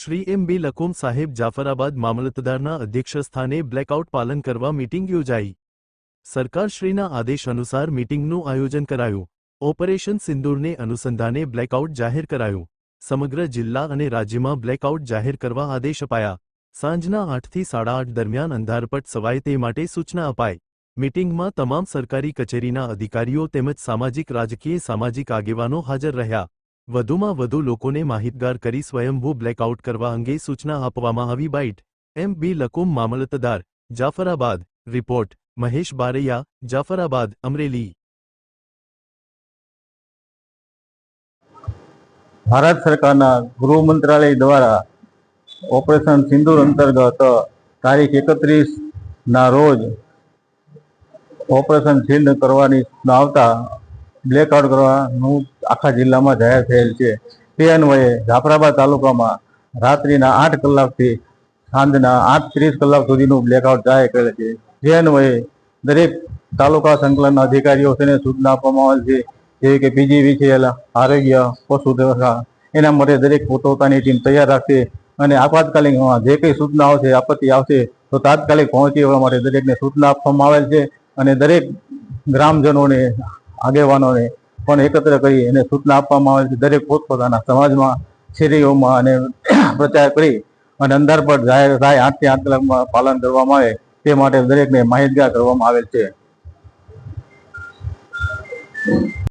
શ્રી એમ B Lakum સાહેબ જાફરાબાદ મામલતદારના અધ્યક્ષસ્થાને blackout પાલન કરવા મીટિંગ યોજાઈ. સરકારશ્રીના આદેશ અનુસાર મીટિંગનું આયોજન કરાયું. ઓપરેશન સિંદૂરને અનુસંધાને બ્લેકઆઉટ જાહેર કરાયું. સમગ્ર જિલ્લા અને રાજ્યમાં બ્લેકઆઉટ જાહેર કરવા આદેશ અપાયા. સાંજના આઠથી સાડા આઠ દરમિયાન અંધારપટ સવાય તે માટે સૂચના અપાઈ. મીટિંગમાં તમામ સરકારી કચેરીના અધિકારીઓ તેમજ સામાજિક રાજકીય સામાજિક આગેવાનો હાજર રહ્યા. વધુમાં વધુ લોકોને માહિતગાર કરી સ્વયંભૂ બ્લેકઆઉટ કરવા અંગે સૂચના આપવામાં આવી બાઇટ. એમ. બી. લકુમ મામલતદાર, જાફરાબાદ. રિપોર્ટ, મહેશ બારૈયા, જાફરાબાદ, અમરેલી. ભારત સરકારના ગૃહ મંત્રાલય દ્વારા ઓપરેશન સિંદૂર અંતર્ગત તારીખ એકત્રીસ ના રોજ ઓપરેશન સિંધ કરવાની આવતા બ્લેકઆઉટ કરવાનું આખા જિલ્લામાં જાહેર થયેલ છે. તે અન્વયે જાફરાબાદ તાલુકામાં રાત્રિના આઠ કલાકથી સાંજના આઠ ત્રીસ કલાક સુધીનું બ્લેકઆઉટ જાહેર કરેલ છે. જે અન્વયે દરેક તાલુકા સંકલનના અધિકારીઓ તેને સૂચના આપવામાં આવેલ છે. જેવી કે પીજીવીસીએલ આરોગ્ય, પશુ વ્યવસ્થા એના માટે દરેક પોતપોતાની ટીમ તૈયાર રાખશે અને આપાતકાલીનમાં જે કંઈ સૂચના આવશે, આપત્તિ આવશે, તો તાત્કાલિક પહોંચી વળવા માટે દરેકને સૂચના આપવામાં આવેલ છે. અને દરેક ગ્રામજનોને આગેવાનોને પણ એકત્ર કરી એને સૂચના આપવામાં આવે છે દરેક પોતપોતાના સમાજમાં, શેરીઓમાં અને પ્રચાર કરી અને અંધાર પર જાહેર થાય આઠથી આઠ કલાકમાં પાલન કરવામાં આવે તે માટે દરેકને માહિતગાર કરવામાં આવેલ છે.